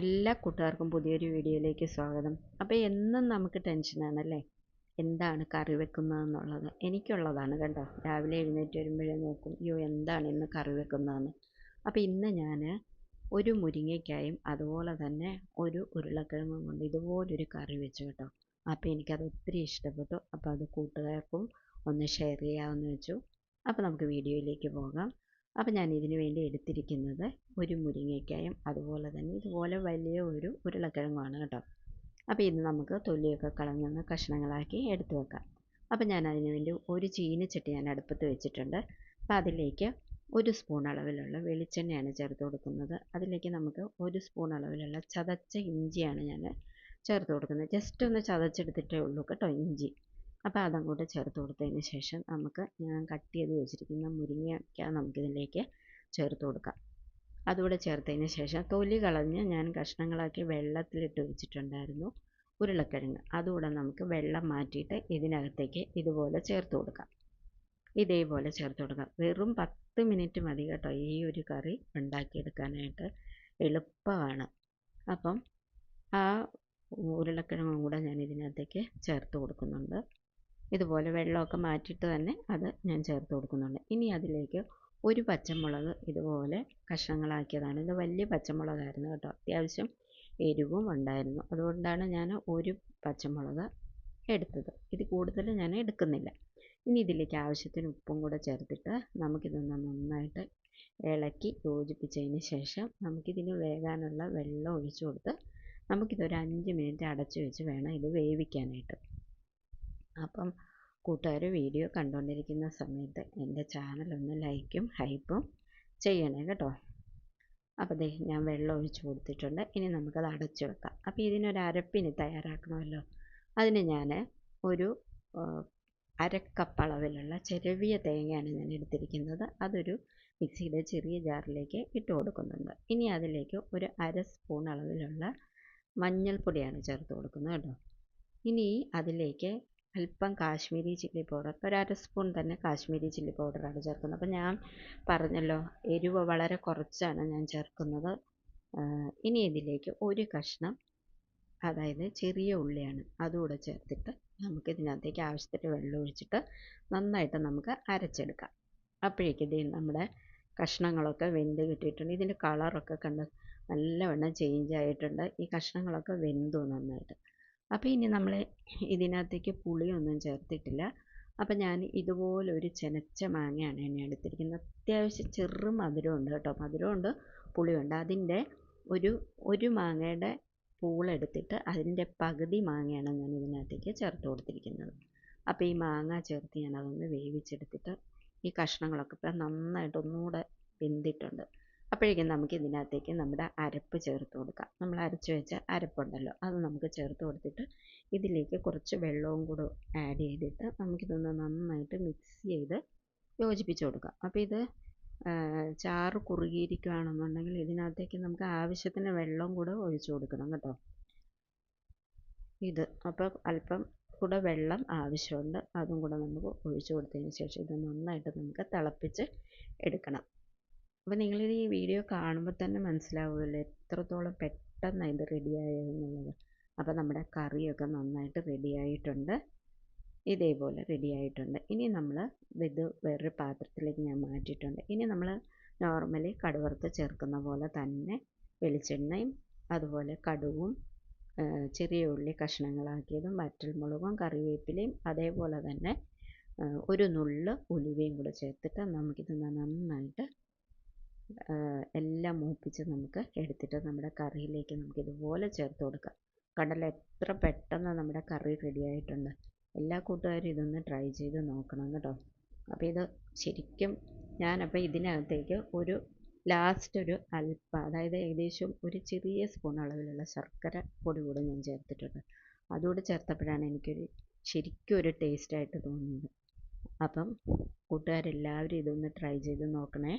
എല്ലാ കൂട്ടുകാർക്കും പുതിയൊരു വീഡിയോയിലേക്ക് സ്വാഗതം. അപ്പോൾ എന്നും നമുക്ക് ടെൻഷനാണല്ലേ എന്താണ് കറി വെക്കുന്നതെന്നുള്ളത്? എനിക്കുള്ളതാണ് കേട്ടോ രാവിലെ എഴുന്നേറ്റ് വരുമ്പോഴേ നോക്കും അയ്യോ എന്താണ് ഇന്ന് കറി വെക്കുന്നതെന്ന്? അപ്പോൾ ഇന്ന് ഞാൻ ഒരു മുരിങ്ങയ്ക്കായും അതുപോലെ തന്നെ ഒരു ഉരുളക്കിഴങ്ങും കൊണ്ട് ഇതുപോലൊരു കറി വെച്ചു കേട്ടോ. അപ്പോൾ എനിക്കത് ഒത്തിരി ഇഷ്ടപ്പെട്ടു. അപ്പോൾ അത് കൂട്ടുകാർക്കും ഒന്ന് ഷെയർ ചെയ്യാമെന്ന് വെച്ചു. അപ്പോൾ നമുക്ക് വീഡിയോയിലേക്ക് പോകാം. അപ്പോൾ ഞാൻ ഇതിന് വേണ്ടി എടുത്തിരിക്കുന്നത് ഒരു മുരിങ്ങയ്ക്കായും അതുപോലെ തന്നെ ഇതുപോലെ വലിയ ഒരു ഉരുളക്കിഴങ്ങുമാണ് കേട്ടോ. അപ്പോൾ ഇത് നമുക്ക് തൊലിയൊക്കെ കളഞ്ഞൊന്ന് കഷ്ണങ്ങളാക്കി എടുത്തു വെക്കാം. അപ്പോൾ ഞാൻ അതിന് വേണ്ടി ഒരു ചീനച്ചട്ടി ഞാൻ അടുപ്പത്ത് വെച്ചിട്ടുണ്ട്. അപ്പോൾ അതിലേക്ക് ഒരു സ്പൂൺ അളവിലുള്ള വെളിച്ചെണ്ണയാണ് ചേർത്ത് കൊടുക്കുന്നത്. അതിലേക്ക് നമുക്ക് ഒരു സ്പൂൺ അളവിലുള്ള ചതച്ച ഇഞ്ചിയാണ് ഞാൻ ചേർത്ത് കൊടുക്കുന്നത്. ജസ്റ്റ് ഒന്ന് ചതച്ചെടുത്തിട്ടേ ഉള്ളൂ കേട്ടോ ഇഞ്ചി. അപ്പോൾ അതങ്ങോട്ട് ചേർത്ത് കൊടുത്തതിന് ശേഷം നമുക്ക് ഞാൻ കട്ട് ചെയ്ത് വെച്ചിരിക്കുന്ന മുരിങ്ങയ്ക്ക നമുക്കിതിലേക്ക് ചേർത്ത് കൊടുക്കാം. അതുകൂടെ ചേർത്തതിന് ശേഷം തൊലി കളഞ്ഞ് ഞാൻ കഷ്ണങ്ങളാക്കി വെള്ളത്തിലിട്ട് വെച്ചിട്ടുണ്ടായിരുന്നു ഉരുളക്കിഴങ്ങ്. അതുകൂടെ നമുക്ക് വെള്ളം മാറ്റിയിട്ട് ഇതിനകത്തേക്ക് ഇതുപോലെ ചേർത്ത് കൊടുക്കാം. ഇതേപോലെ ചേർത്ത് കൊടുക്കാം. വെറും പത്ത് മിനിറ്റ് മതി കേട്ടോ ഈ ഒരു കറി ഉണ്ടാക്കിയെടുക്കാനായിട്ട്. എളുപ്പമാണ്. അപ്പം ആ ഉരുളക്കിഴങ്ങും കൂടെ ഞാൻ ഇതിനകത്തേക്ക് ചേർത്ത് കൊടുക്കുന്നുണ്ട്. ഇതുപോലെ വെള്ളമൊക്കെ മാറ്റിയിട്ട് തന്നെ അത് ഞാൻ ചേർത്ത് കൊടുക്കുന്നുണ്ട്. ഇനി അതിലേക്ക് ഒരു പച്ചമുളക് ഇതുപോലെ കഷ്ണങ്ങളാക്കിയതാണ്. ഇത് വലിയ പച്ചമുളകായിരുന്നു കേട്ടോ. അത്യാവശ്യം എരിവും ഉണ്ടായിരുന്നു. അതുകൊണ്ടാണ് ഞാൻ ഒരു പച്ചമുളക് എടുത്തത്. ഇത് കൂടുതൽ ഞാൻ എടുക്കുന്നില്ല. ഇനി ഇതിലേക്ക് ആവശ്യത്തിന് ഉപ്പും കൂടെ ചേർത്തിട്ട് നമുക്കിതൊന്ന് നന്നായിട്ട് ഇളക്കി യോജിപ്പിച്ചതിന് ശേഷം നമുക്കിതിന് വേകാനുള്ള വെള്ളം ഒഴിച്ചു കൊടുത്ത് നമുക്കിതൊരു അഞ്ച് മിനിറ്റ് അടച്ചു വെച്ച് വേണം ഇത് വേവിക്കാനായിട്ട്. അപ്പം കൂട്ടുകാർ വീഡിയോ കണ്ടുകൊണ്ടിരിക്കുന്ന സമയത്ത് എന്റെ ചാനലൊന്ന് ലൈക്കും ഹൈപ്പും ചെയ്യണേ കേട്ടോ. അപ്പോൾ ദേ ഞാൻ വെള്ളം ഒഴിച്ച് കൊടുത്തിട്ടുണ്ട്. ഇനി നമുക്കത് അടച്ചു വെക്കാം. അപ്പോൾ ഇതിനൊരു അരപ്പിന് തയ്യാറാക്കണമല്ലോ. അതിന് ഞാൻ ഒരു അരക്കപ്പ് അളവിലുള്ള തേങ്ങയാണ് ഞാൻ എടുത്തിരിക്കുന്നത്. അതൊരു മിക്സിയുടെ ചെറിയ ജാറിലേക്ക് ഇട്ട് കൊടുക്കുന്നുണ്ട്. ഇനി അതിലേക്ക് ഒരു അര സ്പൂൺ അളവിലുള്ള മഞ്ഞൾപ്പൊടിയാണ് ചേർത്ത് കൊടുക്കുന്നത് കേട്ടോ. ഇനി അതിലേക്ക് അല്പം കാശ്മീരി ചില്ലി പൗഡർ. ഒരു അര സ്പൂൺ തന്നെ കാശ്മീരി ചില്ലി പൗഡറാണ് ചേർക്കുന്നത്. അപ്പോൾ ഞാൻ പറഞ്ഞല്ലോ എരിവ് വളരെ കുറച്ചാണ് ഞാൻ ചേർക്കുന്നത്. ഇനി ഇതിലേക്ക് ഒരു കഷ്ണം അതായത് ചെറിയ ഉള്ളിയാണ് അതുകൂടെ ചേർത്തിട്ട് നമുക്ക് ഇതിനകത്തേക്ക് ആവശ്യത്തിന് വെള്ളം ഒഴിച്ചിട്ട് നന്നായിട്ട് നമുക്ക് അരച്ചെടുക്കാം. അപ്പോഴേക്കും ഇത് നമ്മുടെ കഷ്ണങ്ങളൊക്കെ വെന്ത് കിട്ടിയിട്ടുണ്ട്. ഇതിന്റെ കളറൊക്കെ കണ്ട് നല്ലവണ്ണം ചേഞ്ച് ആയിട്ടുണ്ട്. ഈ കഷ്ണങ്ങളൊക്കെ വെന്തു നന്നായിട്ട്. അപ്പോൾ ഇനി നമ്മൾ ഇതിനകത്തേക്ക് പുളിയൊന്നും ചേർത്തിട്ടില്ല. അപ്പോൾ ഞാൻ ഇതുപോലൊരു ചെനച്ച മാങ്ങയാണ് ഞാൻ എടുത്തിരിക്കുന്നത്. അത്യാവശ്യം ചെറു മധുരമുണ്ട് കേട്ടോ. മധുരമുണ്ട് പുളിയുണ്ട്. അതിന്റെ ഒരു ഒരു മാങ്ങയുടെ പൂളെടുത്തിട്ട് അതിന്റെ പകുതി മാങ്ങയാണ് ഞാൻ ഇതിനകത്തേക്ക് ചേർത്ത് കൊടുത്തിരിക്കുന്നത്. അപ്പോൾ ഈ മാങ്ങ ചേർത്ത് ഞാൻ അതൊന്ന് വേവിച്ചെടുത്തിട്ട് ഈ കഷ്ണങ്ങളൊക്കെ ഇപ്പം നന്നായിട്ട് ഒന്നുകൂടെ വെന്തിട്ടുണ്ട്. അപ്പോഴേക്കും നമുക്ക് ഇതിനകത്തേക്ക് നമ്മുടെ അരപ്പ് ചേർത്ത് കൊടുക്കാം. നമ്മൾ അരച്ച് വെച്ച അരപ്പുണ്ടല്ലോ അത് നമുക്ക് ചേർത്ത് കൊടുത്തിട്ട് ഇതിലേക്ക് കുറച്ച് വെള്ളവും കൂടെ ആഡ് ചെയ്തിട്ട് നമുക്കിതൊന്ന് നന്നായിട്ട് മിക്സ് ചെയ്ത് യോജിപ്പിച്ച് കൊടുക്കാം. അപ്പോൾ ഇത് ചാറ് കുറുകിയിരിക്കുകയാണെന്നുണ്ടെങ്കിൽ ഇതിനകത്തേക്ക് നമുക്ക് ആവശ്യത്തിന് വെള്ളം കൂടെ ഒഴിച്ചു കൊടുക്കണം കേട്ടോ. ഇത് അപ്പോൾ അല്പം കൂടെ വെള്ളം ആവശ്യമുണ്ട് അതും കൂടെ നമുക്ക് ഒഴിച്ചു കൊടുത്തതിന് ശേഷം ഇത് നന്നായിട്ട് നമുക്ക് തിളപ്പിച്ച് എടുക്കണം. അപ്പോൾ നിങ്ങൾ ഈ വീഡിയോ കാണുമ്പോൾ തന്നെ മനസ്സിലാവുമല്ലോ എത്രത്തോളം പെട്ടെന്ന് ഇത് റെഡിയായെന്നുള്ളത് അപ്പോൾ നമ്മുടെ കറിയൊക്കെ നന്നായിട്ട് റെഡിയായിട്ടുണ്ട് ഇതേപോലെ റെഡിയായിട്ടുണ്ട് ഇനി നമ്മൾ ഇത് വേറൊരു പാത്രത്തിലേക്ക് ഞാൻ മാറ്റിയിട്ടുണ്ട്. ഇനി നമ്മൾ നോർമലി കടുവറുത്ത് ചേർക്കുന്ന പോലെ തന്നെ വെളിച്ചെണ്ണയും അതുപോലെ കടുവും ചെറിയ ഉള്ളി കഷ്ണങ്ങളാക്കിയതും വറ്റൽമുളകും കറിവേപ്പിലയും അതേപോലെ തന്നെ ഒരു നുള്ള് ഉലുവയും കൂടെ ചേർത്തിട്ട് നമുക്കിത് നന്നായിട്ട് എല്ലാം മൂപ്പിച്ച് നമുക്ക് എടുത്തിട്ട് നമ്മുടെ കറിയിലേക്ക് നമുക്ക് ഇതുപോലെ ചേർത്ത് കൊടുക്കാം. കണ്ടല്ലോ എത്ര പെട്ടെന്ന് നമ്മുടെ കറി റെഡിയായിട്ടുണ്ട് എല്ലാ കൂട്ടുകാരും ഇതൊന്ന് ട്രൈ ചെയ്ത് നോക്കണം കേട്ടോ. അപ്പോൾ ഇത് ശരിക്കും ഞാനപ്പോൾ ഇതിനകത്തേക്ക് ഒരു ലാസ്റ്റ് ഒരു അല്പം അതായത് ഏകദേശം ഒരു ചെറിയ സ്പൂൺ അളവിലുള്ള ശർക്കര പൊടി കൂടെ ഞാൻ ചേർത്തിട്ടുണ്ട്. അതുകൂടെ ചേർത്തപ്പോഴാണ് എനിക്കൊരു ശരിക്കും ഒരു ടേസ്റ്റായിട്ട് തോന്നിയത്. അപ്പം കൂട്ടുകാരെല്ലാവരും ഇതൊന്ന് ട്രൈ ചെയ്ത് നോക്കണേ.